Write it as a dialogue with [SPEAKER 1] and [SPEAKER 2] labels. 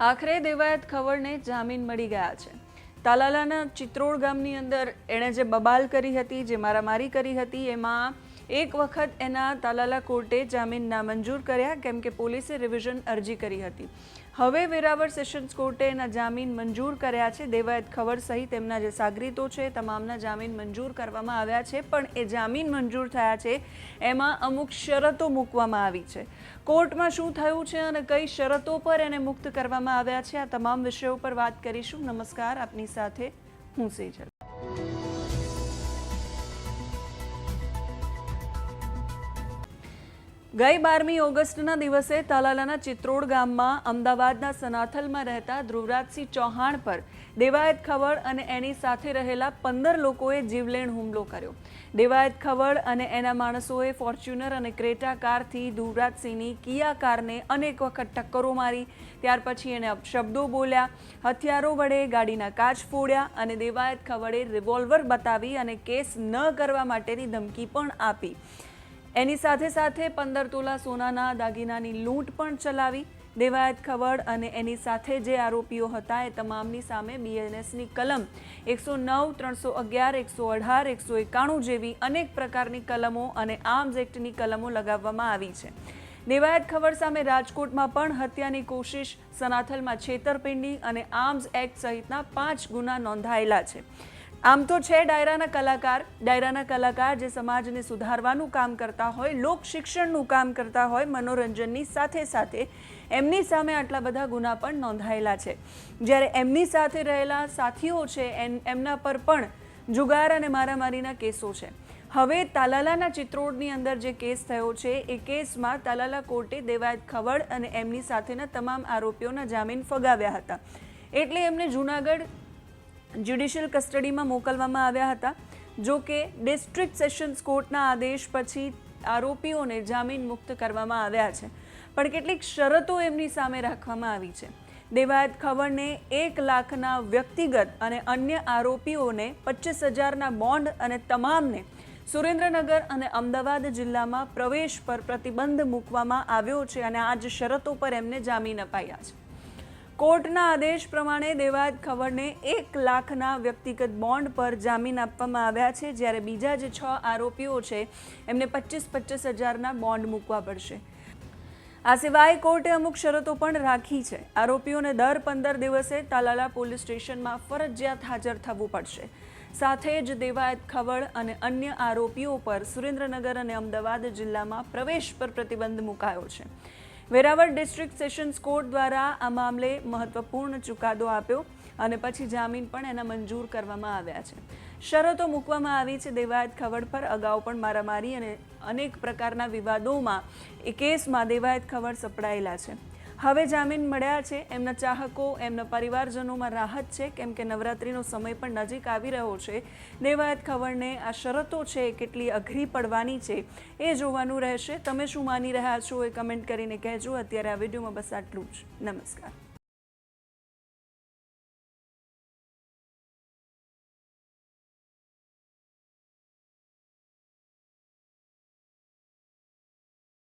[SPEAKER 1] આખરે દેવાયત ખવડને જામીન મળી ગયા છે. તાલાલાના ચિત્રોડ ગામની અંદર એણે જે બબાલ કરી હતી, જે મારામારી કરી હતી, એમાં એક વખત એના તાલાલા કોર્ટે જામીન નામંજૂર કર્યા, કેમ કે પોલીસે રિવિઝન અરજી કરી હતી. હવે વેરાવળ સેશન્સ કોર્ટે એના જામીન મંજૂર કર્યા છે. દેવાયત ખબર સહિત એમના જે સાગરીતો છે, તમામના જામીન મંજૂર કરવામાં આવ્યા છે, પણ એ જામીન મંજૂર થયા છે, એમાં અમુક શરતો મૂકવામાં આવી છે. કોર્ટમાં શું થયું છે અને કઈ શરતો પર એને મુક્ત કરવામાં આવ્યા છે, આ તમામ વિષયો પર વાત કરીશું. નમસ્કાર, આપની સાથે હું સેજલ. ગઈ બારમી ઓગસ્ટના દિવસે તાલાલાના ચિત્રોડ ગામમાં અમદાવાદના સનાથલમાં રહેતા ધ્રુવરાજસિંહ ચૌહાણ પર દેવાયત ખવડ અને એની સાથે રહેલા પંદર લોકોએ જીવલેણ હુમલો કર્યો. દેવાયત ખવડ અને એના માણસોએ ફોર્ચ્યુનર અને ક્રેટા કારથી ધ્રુવરાજસિંહની કિયા કારને અનેક વખત ટક્કરો મારી. ત્યાર પછી એને અપશબ્દો બોલ્યા, હથિયારો વડે ગાડીના કાચ ફોડ્યા અને દેવાયત ખવડે રિવોલ્વર બતાવી અને કેસ ન કરવા માટેની ધમકી પણ આપી. એની સાથે સાથે પંદર તોલા સોનાના દાગીનાની લૂંટ પણ ચલાવી, દેવાયત ખવડ અને એની સાથે જે આરોપીઓ હતા એ તમામની સામે બીએનએસની કલમ એકસો નવ, ત્રણસો અગિયાર, એકસો અઢાર, એકસો એકાણું જેવી અનેક પ્રકારની કલમો અને આર્મ્સ એક્ટની કલમો લગાવવામાં આવી છે. દેવાયત ખવડ સામે રાજકોટમાં પણ હત્યાની કોશિશ, સનાથલમાં છેતરપિંડી અને આર્મ્સ એક્ટ સહિતના પાંચ ગુના નોંધાયેલા છે. આમ તો છે ડાયરાના કલાકાર ડાયરાના કલાકાર જે સમાજને સુધારવાનું કામ કરતા હોય, લોક શિક્ષણનું કામ કરતા હોય, મનોરંજનની સાથે સાથે એમની સામે આટલા બધા ગુના પણ નોંધાયેલા છે. જ્યારે એમની સાથે રહેલા સાથીઓ છે, એમ, એમના પર પણ જુગાર અને મારામારીના કેસો છે. હવે તાલાલાના ચિત્રોડની અંદર જે કેસ થયો છે, એ કેસમાં તાલાલા કોર્ટે દેવાયત ખવડ અને એમની સાથેના તમામ આરોપીઓના જામીન ફગાવ્યા હતા. એટલે એમને જૂનાગઢ જ્યુડિશિયલ કસ્ટડીમાં મોકલવામાં આવ્યા હતા, જો કે ડિસ્ટ્રિક્ટ સેશન્સ કોર્ટના આદેશ પછી આરોપીઓને જામીન મુક્ત કરવામાં આવ્યા છે. પણ કેટલીક શરતો એમની સામે રાખવામાં આવી છે. દેવાયત ખવડને એક લાખના વ્યક્તિગત અને અન્ય આરોપીઓને પચીસ હજારના બોન્ડ અને તમામને સુરેન્દ્રનગર અને અમદાવાદ જિલ્લામાં પ્રવેશ પર પ્રતિબંધ મૂકવામાં આવ્યો છે અને આ જ શરતો પર એમને જામીન અપાયા છે. કોર્ટના આદેશ પ્રમાણે દેવાયત ખવડને એક લાખના વ્યક્તિગત બોન્ડ પર જામીન આપવામાં આવ્યા છે, જ્યારે બીજા જે છ આરોપીઓ છે, એમને પચીસ પચીસ હજારના બોન્ડ મૂકવા પડશે. આ સિવાય કોર્ટે અમુક શરતો પણ રાખી છે. આરોપીઓને દર પંદર દિવસે તાલાલા પોલીસ સ્ટેશનમાં ફરજિયાત હાજર થવું પડશે. સાથે જ દેવાયત ખવડ અને અન્ય આરોપીઓ પર સુરેન્દ્રનગર અને અમદાવાદ જિલ્લામાં પ્રવેશ પર પ્રતિબંધ મુકાયો છે. વેરાવળ ડિસ્ટ્રિક્ટ સેશન્સ કોર્ટ દ્વારા આ મામલે મહત્વપૂર્ણ ચુકાદો આપ્યો અને પછી જામીન પણ એના મંજૂર કરવામાં આવ્યા છે. શરતો મૂકવામાં આવી છે દેવાયત ખવડ પર. અગાઉ પણ મારામારી અને અનેક પ્રકારના વિવાદોમાં એ કેસમાં દેવાયત ખવડ સપડાયેલા છે. હવે જામીન મળ્યા છે. એમના ચાહકો, એમના પરિવારજનોમાં રાહત છે. કેમ કે નવરાત્રિનો સમય પણ નજીક આવી રહ્યો છે. દેવાયત ખવડને આ શરતો છે કેટલી અઘરી પડવાની છે એ જોવાનું રહેશે. તમે શું માની રહ્યા છો એ કમેન્ટ કરીને કહેજો. અત્યારે આ વિડીયોમાં બસ આટલું જ. નમસ્કાર.